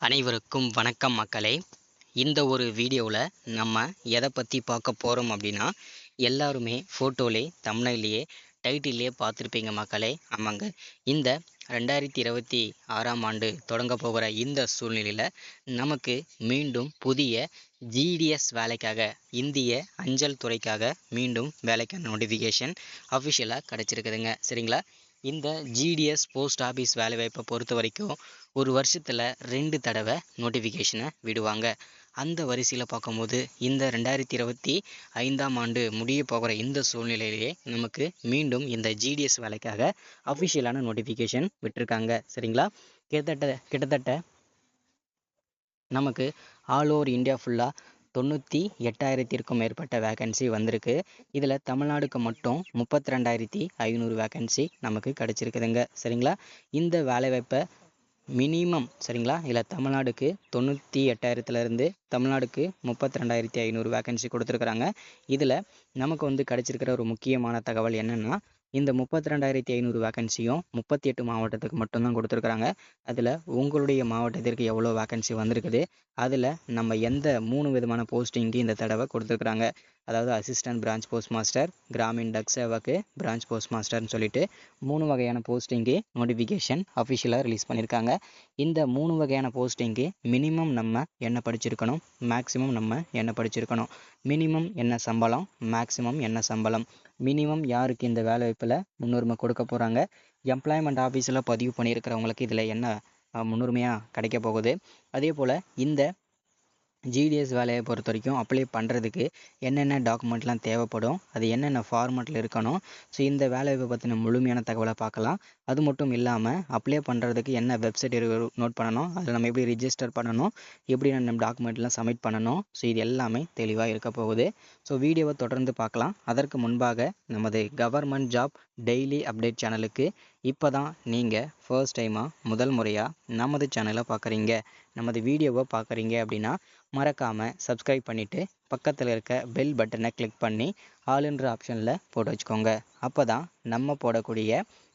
அனைவருக்கும் வணக்கம் மக்களே. இந்த ஒரு வீடியோவில் நம்ம எதை பற்றி பார்க்க போகிறோம் அப்படின்னா எல்லாருமே ஃபோட்டோலே தம்னையிலேயே டைட்டிலே பார்த்துருப்பீங்க மக்களே. ஆமாங்க. இந்த ரெண்டாயிரத்தி இருபத்தி ஆறாம் ஆண்டு தொடங்க போகிற இந்த சூழ்நிலையில் நமக்கு மீண்டும் புதிய ஜிடிஎஸ் வேலைக்காக இந்திய அஞ்சல் துறைக்காக மீண்டும் வேலைக்கான நோட்டிஃபிகேஷன் அஃபிஷியலாக கிடச்சிருக்குதுங்க. சரிங்களா? இந்த ஜிடிஎஸ் போஸ்ட் ஆஃபீஸ் வேலைவாய்ப்பை பொறுத்த வரைக்கும் ஒரு வருஷத்தில் ரெண்டு தடவை நோட்டிஃபிகேஷனை விடுவாங்க. அந்த வரிசையில் பார்க்கும்போது இந்த ரெண்டாயிரத்தி இருபத்தி ஐந்தாம் ஆண்டு முடிய போகிற இந்த சூழ்நிலையிலேயே நமக்கு மீண்டும் இந்த ஜிடிஎஸ் வேலைக்காக அஃபிஷியலான நோட்டிஃபிகேஷன் விட்டிருக்காங்க. சரிங்களா? கிட்டத்தட்ட கிட்டத்தட்ட நமக்கு ஆல் ஓவர் இந்தியா ஃபுல்லாக தொண்ணூற்றி எட்டாயிரத்திற்கும் மேற்பட்ட வேகன்சி வந்திருக்கு. இதில் தமிழ்நாடுக்கு மட்டும் முப்பத்தி ரெண்டாயிரத்தி ஐநூறு வேகன்சி நமக்கு கிடச்சிருக்குதுங்க. சரிங்களா? இந்த வேலைவாய்ப்பை மினிமம் சரிங்களா? இதில் தமிழ்நாடுக்கு தொண்ணூற்றி எட்டாயிரத்துலேருந்து தமிழ்நாடுக்கு முப்பத்தி ரெண்டாயிரத்தி ஐநூறு வேகன்சி கொடுத்துருக்குறாங்க. இதில் நமக்கு வந்து கிடச்சிருக்கிற ஒரு முக்கியமான தகவல் என்னென்னா இந்த முப்பத்தி ரெண்டாயிரத்தி ஐநூறு வேகன்சியும் முப்பத்தி எட்டு மாவட்டத்துக்கு மட்டும்தான் கொடுத்துருக்குறாங்க. அதில் உங்களுடைய மாவட்டத்திற்கு எவ்வளோ வேகன்சி வந்திருக்குது? அதில் நம்ம எந்த மூணு விதமான போஸ்டிங்க்கு இந்த தடவை கொடுத்துருக்குறாங்க? அதாவது assistant branch post master Gramin Dak சேவாக்கு branch post மாஸ்டர்னு சொல்லிட்டு மூணு வகையான போஸ்டிங்கு நோட்டிஃபிகேஷன் அஃபிஷியலாக ரிலீஸ் பண்ணியிருக்காங்க இந்த மூணு வகையான போஸ்டிங்கு மினிமம் நம்ம என்ன படிச்சிருக்கணும்? மேக்ஸிமம் நம்ம என்ன படிச்சிருக்கணும்? மினிமம் என்ன சம்பளம்? மேக்ஸிமம் என்ன சம்பளம்? மினிமம் யாருக்கு இந்த வேலைவாய்ப்பில் முன்னுரிமை கொடுக்க போகிறாங்க எம்ப்ளாய்மெண்ட் ஆஃபீஸில் பதிவு பண்ணியிருக்கிறவங்களுக்கு இதில் என்ன முன்னுரிமையாக கிடைக்க போகுது? அதே போல் இந்த ஜிடிஎஸ் வேலையை பொறுத்த வரைக்கும் அப்ளை பண்ணுறதுக்கு என்னென்ன டாக்குமெண்ட்லாம் தேவைப்படும் அது என்னென்ன ஃபார்மெட்டில் இருக்கணும். ஸோ இந்த வேலையை பற்றின முழுமையான தகவலை பார்க்கலாம். அது மட்டும் இல்லாமல் அப்ளை பண்ணுறதுக்கு என்ன வெப்சைட் நோட் பண்ணணும் அதில் நம்ம எப்படி ரிஜிஸ்டர் பண்ணணும் எப்படி நம்ம டாக்குமெண்ட்லாம் சப்மிட் பண்ணணும். ஸோ இது எல்லாமே தெளிவாக இருக்க போகுது. ஸோ வீடியோவை தொடர்ந்து பார்க்கலாம். அதற்கு முன்பாக நமது கவர்மெண்ட் ஜாப் டெய்லி அப்டேட் சேனலுக்கு இப்போ தான் நீங்கள் ஃபர்ஸ்ட் டைமாக முதல் முறையாக நமது சேனலை பார்க்குறீங்க நமது வீடியோவை பார்க்குறீங்க அப்படின்னா மறக்காமல் சப்ஸ்கிரைப் பண்ணிவிட்டு பக்கத்தில் இருக்க பெல் பட்டனை கிளிக் பண்ணி ஆளுன்ற ஆப்ஷனில் போட்டு வச்சுக்கோங்க. அப்போ தான் நம்ம போடக்கூடிய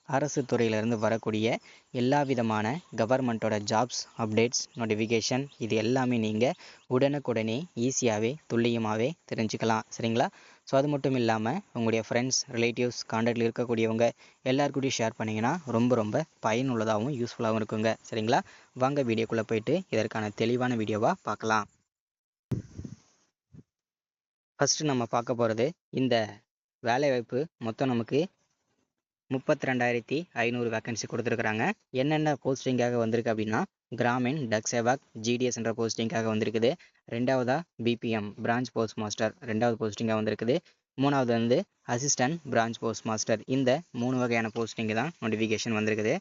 அரசு துறையிலேருந்து வரக்கூடிய எல்லா விதமான கவர்மெண்ட்டோட ஜாப்ஸ் அப்டேட்ஸ் நோட்டிஃபிகேஷன் இது எல்லாமே நீங்கள் உடனுக்குடனே ஈஸியாகவே துல்லியமாகவே தெரிஞ்சுக்கலாம். சரிங்களா? ஸோ அது மட்டும் இல்லாமல் உங்களுடைய ஃப்ரெண்ட்ஸ் ரிலேட்டிவ்ஸ் காண்டாக்டில் இருக்கக்கூடியவங்க எல்லாருக்கூடையும் ஷேர் பண்ணிங்கன்னா ரொம்ப ரொம்ப பயனுள்ளதாகவும் யூஸ்ஃபுல்லாகவும் இருக்குங்க. சரிங்களா? வாங்க வீடியோக்குள்ளே போயிட்டு இதற்கான தெளிவான வீடியோவாக பார்க்கலாம். ஃபஸ்ட்டு நம்ம பார்க்க போகிறது இந்த வேலைவாய்ப்பு மொத்தம் நமக்கு முப்பத்தி ரெண்டாயிரத்தி ஐநூறு வேக்கன்சி கொடுத்துருக்குறாங்க. என்னென்ன போஸ்டிங்காக வந்திருக்கு அப்படின்னா கிராமின் டக் சேவாக் ஜிடிஎஸ் என்ற போஸ்டிங்காக வந்திருக்குது. ரெண்டாவதா பிபிஎம் பிரான்ச் போஸ்ட் மாஸ்டர் ரெண்டாவது போஸ்டிங்காக வந்திருக்குது. மூணாவது வந்து அசிஸ்டன்ட் பிரான்ச் போஸ்ட் மாஸ்டர் இந்த மூணு வகையான போஸ்டிங்கு தான் நோட்டிஃபிகேஷன் வந்திருக்குது.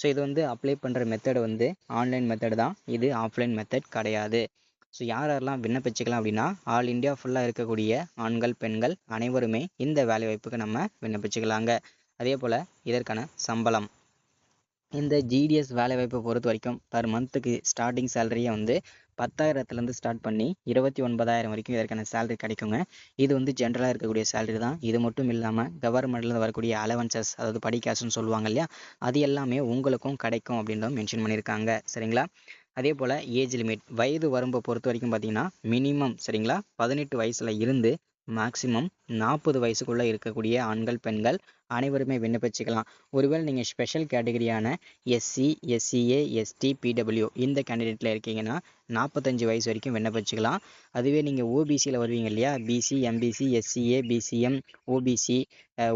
ஸோ இது வந்து அப்ளை பண்ணுற மெத்தடு வந்து ஆன்லைன் மெத்தடு தான். இது ஆஃப்லைன் மெத்தட் கிடையாது. ஸோ யார் யாரெல்லாம் விண்ணப்பிச்சுக்கலாம் அப்படின்னா ஆல் இந்தியா ஃபுல்லாக இருக்கக்கூடிய ஆண்கள் பெண்கள் அனைவருமே இந்த வேலைவாய்ப்புக்கு நம்ம விண்ணப்பிச்சுக்கலாங்க. அதே போல் இதற்கான சம்பளம். இந்த ஜிடிஎஸ் வேலைவாய்ப்பை பொறுத்த வரைக்கும் பர் மந்த்துக்கு ஸ்டார்டிங் சேலரியை வந்து பத்தாயிரத்துலேருந்து ஸ்டார்ட் பண்ணி இருபத்தி ஒன்பதாயிரம் வரைக்கும் இதற்கான சேலரி கிடைக்குங்க. இது வந்து ஜென்ரலாக இருக்கக்கூடிய சேலரி தான். இது மட்டும் இல்லாமல் கவர்மெண்ட்லேருந்து வரக்கூடிய அலவன்சஸ் அதாவது படிக்காசுன்னு சொல்லுவாங்க இல்லையா அது எல்லாமே உங்களுக்கும் கிடைக்கும் அப்படின்றத மென்ஷன் பண்ணியிருக்காங்க. சரிங்களா? அதே போல் ஏஜ் லிமிட் வயது வரம்பை பொறுத்த வரைக்கும் பார்த்தீங்கன்னா மினிமம் சரிங்களா பதினெட்டு வயசில் இருந்து மேக்ஸிமம் நாற்பது வயசுக்குள்ளே இருக்கக்கூடிய ஆண்கள் பெண்கள் அனைவருமே விண்ணப்பிச்சுக்கலாம். ஒருவேளை நீங்கள் ஸ்பெஷல் கேட்டகரியான எஸ்சி எஸ்சிஏ எஸ்டி பிடபிள்யூ இந்த கேண்டிடேட்டில் இருக்கீங்கன்னா நாற்பத்தஞ்சு வயசு வரைக்கும் விண்ணப்பிச்சுக்கலாம். அதுவே நீங்கள் ஓபிசியில் வருவீங்க இல்லையா? BC MBC SCA BCM OBC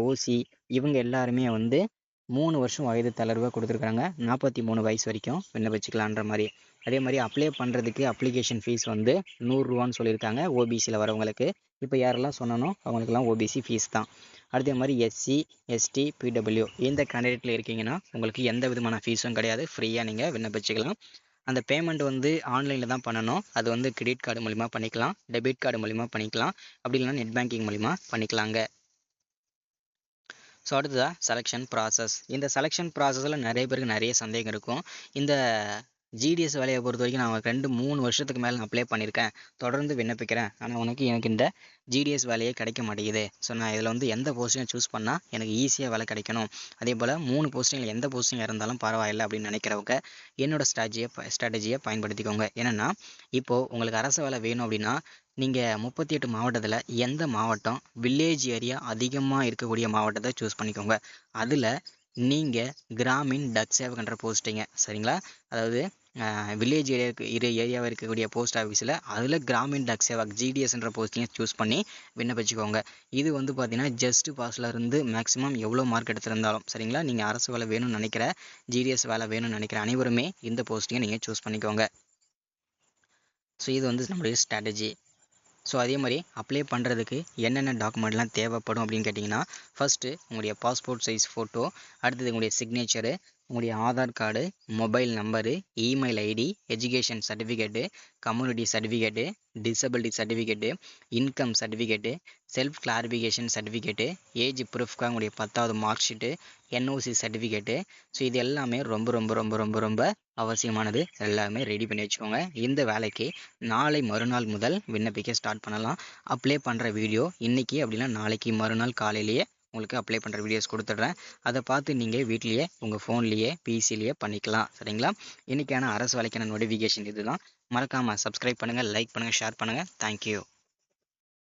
OC இவங்க எல்லாருமே வந்து மூணு வருஷம் வயது தளர்வாக கொடுத்துருக்குறாங்க நாற்பத்தி மூணு வயசு வரைக்கும் விண்ணப்பிச்சுக்கலான்ற மாதிரி. அதே மாதிரி அப்ளை பண்ணுறதுக்கு அப்ளிகேஷன் ஃபீஸ் வந்து நூறுரூவான்னு சொல்லியிருக்காங்க. ஓபிசியில் வரவங்களுக்கு இப்போ யாரெல்லாம் சொன்னனோ அவங்களுக்குலாம் ஓபிசி ஃபீஸ் தான். அதே மாதிரி எஸ்சி எஸ்டி பிடபிள்யூ இந்த கேண்டிடேட்டில் இருக்கீங்கன்னா உங்களுக்கு எந்த விதமான ஃபீஸும் கிடையாது. ஃப்ரீயாக நீங்கள் விண்ணப்பிச்சுக்கலாம். அந்த பேமெண்ட் வந்து ஆன்லைனில் தான் பண்ணணும். அது வந்து கிரெடிட் கார்டு மூலிமா பண்ணிக்கலாம். டெபிட் கார்டு மூலிமா பண்ணிக்கலாம். அப்படி இல்லைனா நெட் பேங்கிங் மூலிமா பண்ணிக்கலாங்க. ஸோ அடுத்ததாக செலெக்ஷன் ப்ராசஸ் இந்த செலெக்ஷன் ப்ராசஸில் நிறைய பேருக்கு நிறைய சந்தேகம் இருக்கும். இந்த ஜிடிஎஸ் வேலையை பொறுத்த வரைக்கும் நான் ரெண்டு மூணு வருஷத்துக்கு மேலே நான் அப்ளை பண்ணியிருக்கேன். தொடர்ந்து விண்ணப்பிக்கிறேன். ஆனால் உனக்கு எனக்கு இந்த ஜிடிஎஸ் வேலையே கிடைக்க மாட்டேங்குது. ஸோ நான் இதில் வந்து எந்த போஸ்டிங்கை சூஸ் பண்ணால் எனக்கு ஈஸியாக வேலை கிடைக்கணும். அதே போல் மூணு போஸ்டிங்கில் எந்த போஸ்டிங் இருந்தாலும் பரவாயில்ல அப்படின்னு நினைக்கிறவங்க என்னோடய ஸ்ட்ராட்டஜியை ஸ்ட்ராட்டஜியை பயன்படுத்திக்கோங்க. என்னென்னா இப்போது உங்களுக்கு அரசு வேலை வேணும் அப்படின்னா நீங்கள் முப்பத்தி எட்டு மாவட்டத்தில் எந்த மாவட்டம் வில்லேஜ் ஏரியா அதிகமாக இருக்கக்கூடிய மாவட்டத்தை சூஸ் பண்ணிக்கோங்க. அதில் நீங்கள் கிராமின் டக் சேவகன்ற போஸ்டிங்க சரிங்களா? அதாவது வில்லேஜ் ஏரியாவுக்கு இரு ஏரியாவில் இருக்கக்கூடிய போஸ்ட் ஆஃபீஸில் அதில் கிராமின் டக் சேவக் ஜிடிஎஸ்ன்ற போஸ்டிங்கை சூஸ் பண்ணி விண்ணப்பிச்சுக்கோங்க. இது வந்து பார்த்தீங்கன்னா ஜஸ்ட் பாஸில் இருந்து மேக்ஸிமம் எவ்வளோ மார்க் எடுத்திருந்தாலும் சரிங்களா? நீங்கள் அரசு வேலை வேணும்னு நினைக்கிற ஜிடிஎஸ் வேலை வேணும்னு நினைக்கிற அனைவருமே இந்த போஸ்டிங்கை நீங்கள் சூஸ் பண்ணிக்கோங்க. ஸோ இது வந்து நம்மளுடைய ஸ்ட்ராட்டஜி ஸோ அதே மாதிரி அப்ளை பண்ணுறதுக்கு என்னென்ன டாக்குமெண்ட்லாம் தேவைப்படும் அப்படின்னு கேட்டிங்கன்னா ஃபஸ்ட்டு உங்களுடைய பாஸ்போர்ட் சைஸ் ஃபோட்டோ அடுத்தது உங்களுடைய சிக்னேச்சரு உங்களுடைய Aadhaar card mobile number email ID education certificate community certificate disability certificate income certificate self clarification certificate age ப்ரூஃப்க்காக உங்களுடைய பத்தாவது mark sheet NOC certificate. So இது எல்லாமே ரொம்ப ரொம்ப ரொம்ப ரொம்ப ரொம்ப அவசியமானது. எல்லாமே ரெடி பண்ணி வச்சுக்கோங்க. இந்த வேலைக்கு நாளை மறுநாள் முதல் விண்ணப்பிக்க ஸ்டார்ட் பண்ணலாம். அப்ளை பண்ணுற வீடியோ இன்றைக்கி அப்படின்னா நாளைக்கு மறுநாள் காலையிலேயே உங்களுக்கு அப்ளை பண்ணுற வீடியோஸ் கொடுத்துட்றேன். அதை பார்த்து நீங்கள் வீட்லேயே உங்கள் ஃபோன்லேயே பிசிலேயே பண்ணிக்கலாம். சரிங்களா? இன்றைக்கான அரசு வேலைக்கான நோட்டிஃபிகேஷன் இதுதான். மறக்காமல் சப்ஸ்கிரைப் பண்ணுங்கள் லைக் பண்ணுங்கள் ஷேர் பண்ணுங்கள் தேங்க்யூ